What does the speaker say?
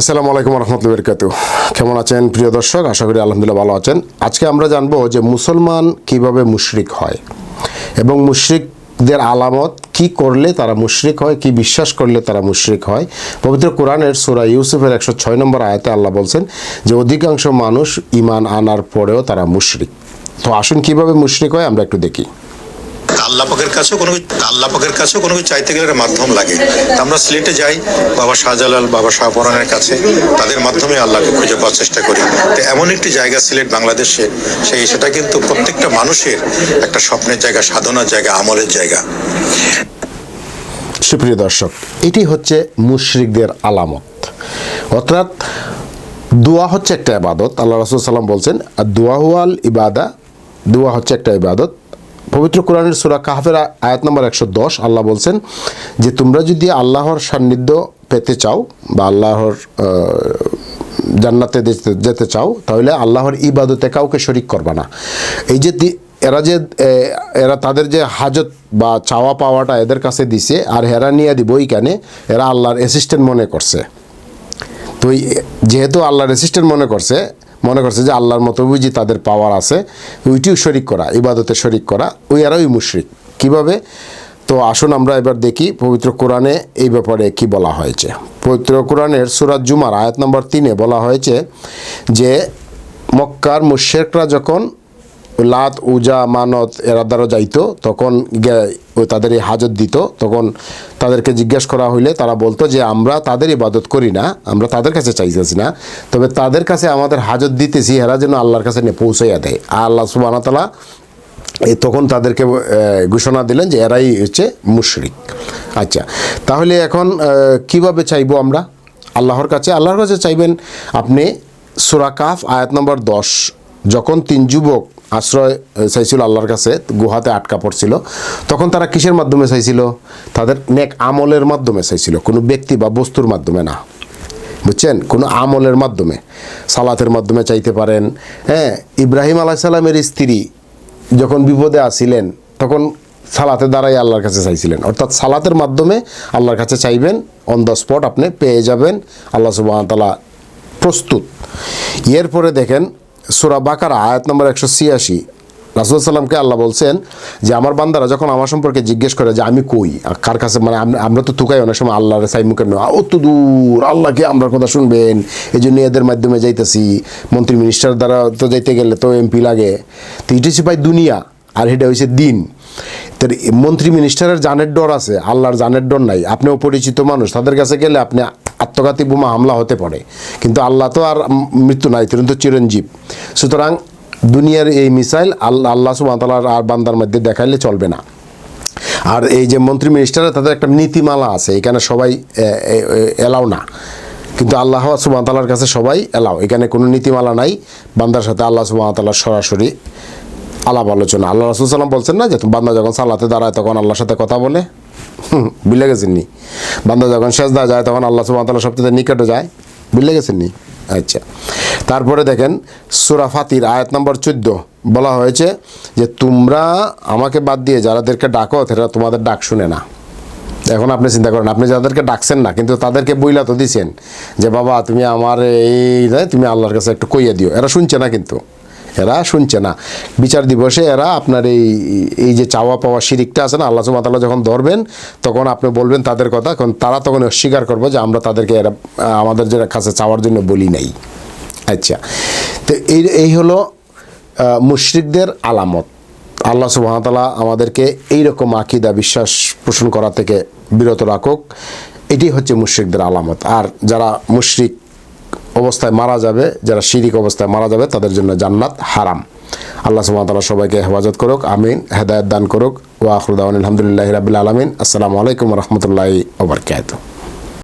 আসসালামু আলাইকুম রহমতুল্লাহ বরকাতু কেমন আছেন প্রিয় দর্শক? আশা করি আলহামদুলিল্লাহ ভালো আছেন। আজকে আমরা জানব যে মুসলমান কীভাবে মুশরিক হয় এবং মুশরিকদের আলামত কি করলে তারা মুশরিক হয়, কি বিশ্বাস করলে তারা মুশরিক হয়। পবিত্র কোরআনের সুরা ইউসুফের একশো ছয় নম্বর আয়াতে আল্লাহ বলছেন যে অধিকাংশ মানুষ ইমান আনার পরেও তারা মুশরিক। তো আসুন কীভাবে মুশরিক হয় আমরা একটু দেখি। আল্লাহ পাকের কাছেও কোনো কিছু আল্লাহ পাকের কাছেও কোনো কিছু চাইতে গেলে মাধ্যম লাগে। আমরা সিলেটে যাই, বাবা শাহজালাল, বাবা শাহপরানের কাছে। তাদের মাধ্যমে আল্লাহকে খুঁজে পাওয়ার চেষ্টা করি। তো এমন একটি জায়গা সিলেট বাংলাদেশে, সেই সেটা কিন্তু প্রত্যেকটা মানুষের একটা স্বপ্নের জায়গা, সাধনার জায়গা, আমলের জায়গা। সুপ্রিয় দর্শক, এটি হচ্ছে মুশরিকদের আলামত। অর্থাৎ দোয়া হচ্ছে একটা ইবাদত। আল্লাহ রসুল সাল্লাম বলছেন আর দোয়া হুয়াল ইবাদা। দোয়া হচ্ছে একটা ইবাদত। পবিত্র কোরআনের সুরা কাহাফের আয়াত নম্বর একশো দশ, আল্লাহ বলছেন যে তোমরা যদি আল্লাহর সান্নিধ্য পেতে চাও বা আল্লাহর জান্নাতে যেতে- চাও, তাহলে আল্লাহর ইবাদতে কাউকে শরিক করবা না। এই যে এরা যে এরা তাদের যে হাজত বা চাওয়া পাওয়াটা এদের কাছে দিছে, আর হেরা নিয়ে দিব ওইখানে এরা আল্লাহর অ্যাসিস্ট্যান্ট মনে করছে। তো যেহেতু আল্লাহর অ্যাসিস্ট্যান্ট মনে করছে মনে করছে যে আল্লাহর মতো বুঝি তাদের পাওয়ার আছে। ওইটিও শরিক করা, ইবাদতে শরিক করা, ওই আর ওই মুশরিক। কীভাবে? তো আসুন আমরা এবার দেখি পবিত্র কোরআনে এই ব্যাপারে কি বলা হয়েছে। পবিত্র কোরআনের সুরাজ জুমার আয়াত নম্বর তিনে বলা হয়েছে যে, মক্কার মুশেকরা যখন লাত, উজা, মানত এরা দ্বারা যাইতো, তখন তাদের এই হাজত দিত, তখন তাদেরকে জিজ্ঞেস করা হইলে তারা বলতো যে, আমরা তাদের ইবাদত করি না, আমরা তাদের কাছে চাইতেছি না, তবে তাদের কাছে আমাদের হাজত দিতেছি, এরা যেন আল্লাহর কাছে নিয়ে পৌঁছাইয়া দেয়। আর আল্লাহ সুবাহ তালা এই তখন তাদেরকে ঘোষণা দিলেন যে, এরাই হচ্ছে মুশরিক। আচ্ছা তাহলে এখন কীভাবে চাইব আমরা? আল্লাহর কাছে আল্লাহর কাছে চাইবেন আপনি সুরা কাফ আয়াত নম্বর দশ, যখন তিন যুবক আশ্রয় চাইছিল আল্লাহর কাছে, গুহাতে আটকা পড়ছিল। তখন তারা কিসের মাধ্যমে চাইছিল? তাদের নেক আমলের মাধ্যমে চাইছিল। কোনো ব্যক্তি বা বস্তুর মাধ্যমে না। বুঝছেন? কোনো আমলের মাধ্যমে। সালাতের মাধ্যমে চাইতে পারেন। হ্যাঁ ইব্রাহিম আলাইসাল্লামের স্ত্রী যখন বিপদে আসিলেন তখন সালাতে দ্বারাই আল্লাহর কাছে চাইছিলেন। অর্থাৎ সালাতের মাধ্যমে আল্লাহর কাছে চাইবেন অন দ্য স্পট আপনি পেয়ে যাবেন। আল্লাহ সুবাহ তালা প্রস্তুত। এরপরে দেখেন সুরা বাকার, আয়াত নম্বর একশো ছিয়াশি। রাসুল সাল্লামকে আল্লাহ বলছেন যে, আমার বান্দারা যখন আমার সম্পর্কে জিজ্ঞেস করে যে, আমি কই? কার কাছে? মানে আম- আমরা তো তুকাই অনেক সময় আল্লাহর সাই মুখের নয় অত দূর, আল্লাহকে আমরা কথা শুনবেন। এই জন্য এদের মাধ্যমে যাইতেছি। মন্ত্রী মিনিস্টার দ্বারা তো যাইতে গেলে তো এমপি লাগে। তো এটি হচ্ছে ভাই দুনিয়া, আর এটা হচ্ছে দিন। তো মন্ত্রী মিনিস্টারের জানের ডর আছে, আল্লাহর জানের ডর নাই। আপনিও পরিচিত মানুষ, তাদের কাছে গেলে আপনি আত্মঘাতী বোমা হামলা হতে পারে। কিন্তু আল্লাহ তো আর মৃত্যু নাই তিনি তো চিরঞ্জীব। সুতরাং দুনিয়ার এই মিসাইল আল্লাহ আল্লাহ সুবাহতালার আর বান্দার মধ্যে দেখাইলে চলবে না। আর এই যে মন্ত্রী মিনিস্টাররা তাদের একটা নীতিমালা আছে, এখানে সবাই এলাও না। কিন্তু আল্লাহ সুবাহতালার কাছে সবাই এলাও। এখানে কোনো নীতিমালা নাই, বান্দার সাথে আল্লাহ সুবাহতালার সরাসরি আলাপ আলোচনা আল্লাহ রসুল সাল্লাম বলছেন না যে, বান্দা যখন সালাতে দাঁড়ায় তখন আল্লাহর সাথে কথা বলে। বুঝলে গেছেন নি বান্দা যখন সেজদা যায়, তখন আল্লাহ সুবাহতাল্লাহ সবচেয়ে নিকটে যায়। বুঝলে গেছেন নি আচ্ছা। তারপরে দেখেন সুরা ফাতির, আয়াত নম্বর চোদ্দ। বলা হয়েছে যে, তোমরা আমাকে বাদ দিয়ে যারাদেরকে ডাকো, তারা তোমাদের ডাক শুনে না। এখন আপনি চিন্তা করেন, আপনি যাদেরকে ডাকছেন না, কিন্তু তাদেরকে বইলা তো দিছেন যে, বাবা, তুমি আমার এই, তুমি আল্লাহর কাছে একটু কইয়া দিও। এরা শুনছে না কিন্তু। এরা শুনছে না। বিচার দিবসে এরা আপনার এই এই যে চাওয়া পাওয়া শিরিকটা আছে না, আল্লাহ সুমাতাল্লাহ যখন ধরবেন, তখন আপনি বলবেন তাদের কথা, কারণ তারা তখন অস্বীকার করব যে আমরা তাদেরকে এরা, আমাদের যে কাছে চাওয়ার জন্য বলি নাই। আচ্ছা তো এই এই হলো মুশরিকদের আলামত। আল্লাহ সুবাহতালা আমাদেরকে এই রকম আকিদা, বিশ্বাস পোষণ করা থেকে বিরত রাখুক। এটি হচ্ছে মুশরিকদের আলামত। আর যারা মুশরিক অবস্থায় মারা যাবে, যারা শিরিক অবস্থায় মারা যাবে, তাদের জন্য জান্নাত হারাম। আল্লাহ সুবাহতালা সবাইকে হেফাজত করুক, আমিন, হেদায়ত দান করুক। ওয়া আখরুদ্দান আলহামদুলিল্লাহ রাবিল আলমিন। আসসালামু আলাইকুম রহমতুল্লাহ ওবরকাত